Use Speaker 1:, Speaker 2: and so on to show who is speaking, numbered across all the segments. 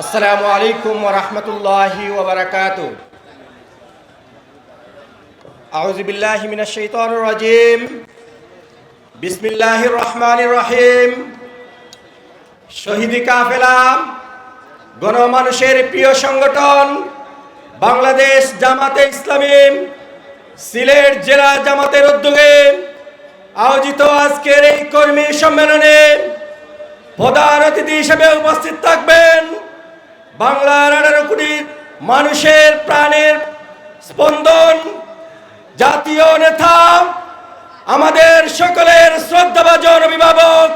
Speaker 1: আসসালামু আলাইকুম ওরহমতুল্লাহি ওবরাকাত আউযু বিল্লাহি মিনাশ শাইতানির রাজিম। বিসমিল্লাহির রহমানির রহিম। শহীদি কাফেলা, গণমানুষের প্রিয় সংগঠন, বাংলাদেশ জামাতে ইসলামী সিলেট জেলা জামাতের উদ্যোগে আয়োজিত আজকের এই কর্মী সম্মেলনে প্রধান অতিথি হিসেবে উপস্থিত থাকবেন বাংলার আঠারো কোটি মানুষের প্রাণের স্পন্দন, জাতীয় নেতা, আমাদের সকলের শ্রদ্ধাভাজন অভিভাবক,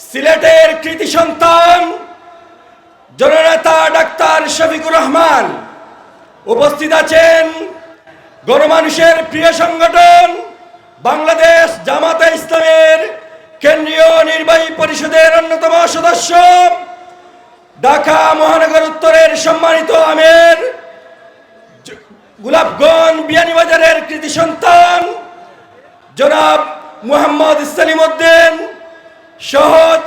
Speaker 1: সিলেটের কৃতি সন্তান, জননেতা ডাক্তার শফিকুর রহমান। উপস্থিত আছেন গণমানুষের প্রিয় সংগঠন, বাংলাদেশ জামাতে ইসলামের কেন্দ্রীয় নির্বাহী পরিষদের অন্যতম সদস্য। ঢাকা মহানগর উত্তরের সম্মানিত আমের, জ- গোলাপগঞ্জ বিয়ানীবাজারের কৃতি সন্তান, জনাব মুহাম্মদ সালিম উদ্দিন, সহজ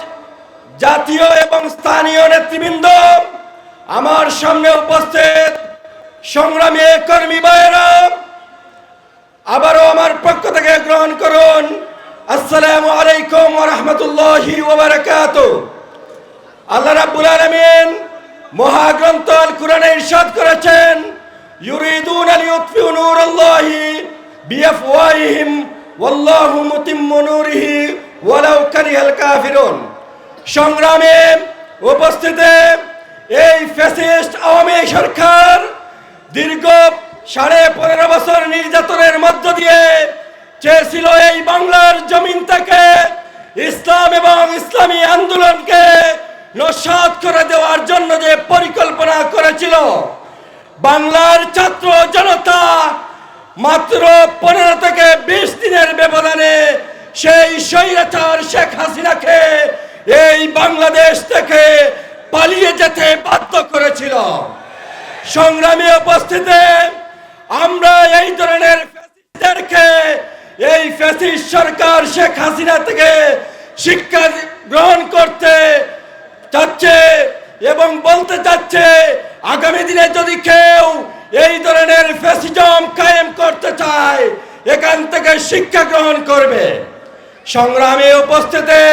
Speaker 1: জাতীয় এবং স্থানীয় নেতৃবৃন্দ, আমার সামনে উপস্থিত সংগ্রামী কর্মী ভাইয়েরা, আবারও আমার পক্ষ থেকে গ্রহণ করুন। আসসালামু আলাইকুম রহমতুল্লাহি ওবরাকাত আল্লাহ রাব্বুল আলামিন মহাগ্রন্থ আল কোরআনে ইরশাদ করেছেন, ইউরিদুন আন ইউতফিউ নূরাল্লাহি বিআফওয়াহিহিম, ওয়াল্লাহু মুতিম্মু নূরিহি ওয়ালাউ কারিহাল কাফিরুন। সংগ্রামে উপস্থিতে এই ফ্যাসিস্ট আওয়ামী সরকার দীর্ঘ সাড়ে পনেরো বছর নির্যাতনের মধ্য দিয়ে চেয়েছিল এই বাংলার জমিন থেকে ইসলাম এবং ইসলামী আন্দোলনকে নস্বাত করে দেওয়ার জন্য যে পরিকল্পনা করেছিল, বাংলার ছাত্র জনতা মাত্র পনেরো থেকে বিশ দিনের ব্যবধানে সেই স্বৈরাচার শেখ হাসিনাকে এই বাংলাদেশ থেকে পালিয়ে যেতে বাধ্য করেছিল। সংগ্রামী উপস্থিতি আমরা এই ধরনের ফ্যাসিস্টদেরকে, এই ফ্যাসিস্ট সরকার শেখ হাসিনা থেকে শিক্ষা গ্রহণ করতে এবং বলতে চাচ্ছে, আগামী দিনে যদি কেউ এই ধরনের ফ্যাসিজম কায়েম করতে চায়, এখান থেকে শিক্ষা গ্রহণ করবে। সংগ্রামে উপস্থিতি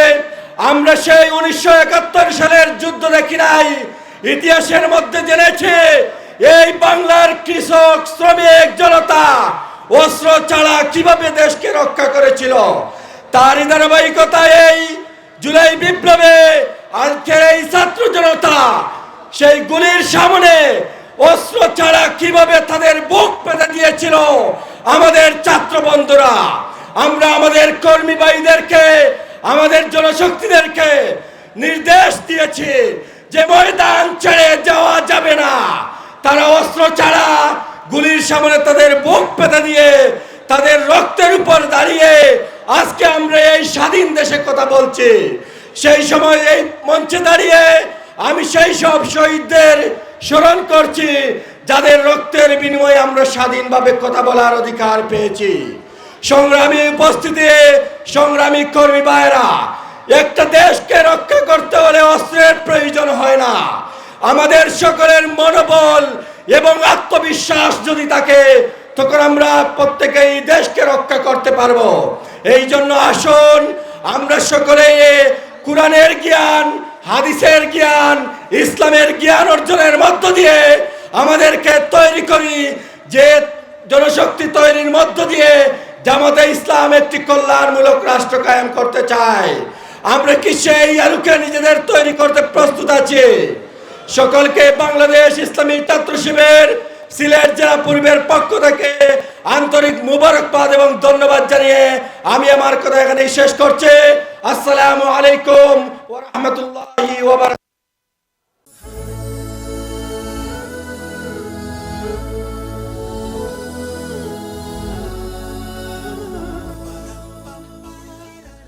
Speaker 1: আমরা সেই উনিশশো একাত্তর সালের যুদ্ধ দেখি নাই। ইতিহাসের মধ্যে জেনেছে, এই বাংলার কৃষক, শ্রমিক জনতা অস্ত্র ছাড়া কীভাবে দেশকে রক্ষা করেছিল? তারই ধারাবাহিকতা এই জুলাই বিপ্লবে আজকের এই ছাত্র জনতা, সেই গুলির সামনে অস্ত্র ছাড়া কীভাবে তাদের বুক পেতে দিয়েছিল আমাদের ছাত্র বন্ধুরা? আমরা আমাদের কর্মী ভাইদেরকে, আমাদের জনশক্তিদেরকে নির্দেশ দিয়েছি যে ময়দান ছেড়ে যাওয়া যাবে না। তারা অস্ত্র ছাড়া গুলির সামনে তাদের বুক পেতে দিয়ে তাদের রক্তের উপর দাঁড়িয়ে আজকে আমরা এই স্বাধীন দেশে কথা বলছি। সেই সময় এই মঞ্চে দাঁড়িয়ে আমি সেই সব শহীদদের স্মরণ করছি, যাদের রক্তের বিনিময়ে আমরা স্বাধীনভাবে কথা বলার অধিকার পেয়েছি। সংগ্রামী উপস্থিতি, সংগ্রামী কর্মী ভাইরা একটা দেশকে রক্ষা করতে হলে অস্ত্রের প্রয়োজন হয় না। আমাদের সকলের মনোবল এবং আত্মবিশ্বাস যদি থাকে, তখন আমরা প্রত্যেকেই দেশকে রক্ষা করতে পারব। এই জন্য আসুন, আমরা সকলে কোরআনের জ্ঞান, হাদিসের জ্ঞান, ইসলামের জ্ঞান অর্জনের মধ্য দিয়ে আমাদেরকে তৈরি করি, যে জনশক্তি তৈরির মধ্য দিয়ে জামাতে ইসলাম একটি কল্যাণমূলক রাষ্ট্র কায়েম করতে চায়। আমরা কি সেই আলুকে নিজেদের তৈরি করতে প্রস্তুত আছি? সকলকে বাংলাদেশ ইসলামী ছাত্র শিবির সিলেট জেলা পূর্বের পক্ষ থেকে আন্তরিক মুবারকবাদ এবং ধন্যবাদ জানিয়ে আমি আমার কথা এখানে শেষ করছি। আসসালামু আলাইকুম ওয়া রাহমাতুল্লাহি ওয়া বারাকাতুহু।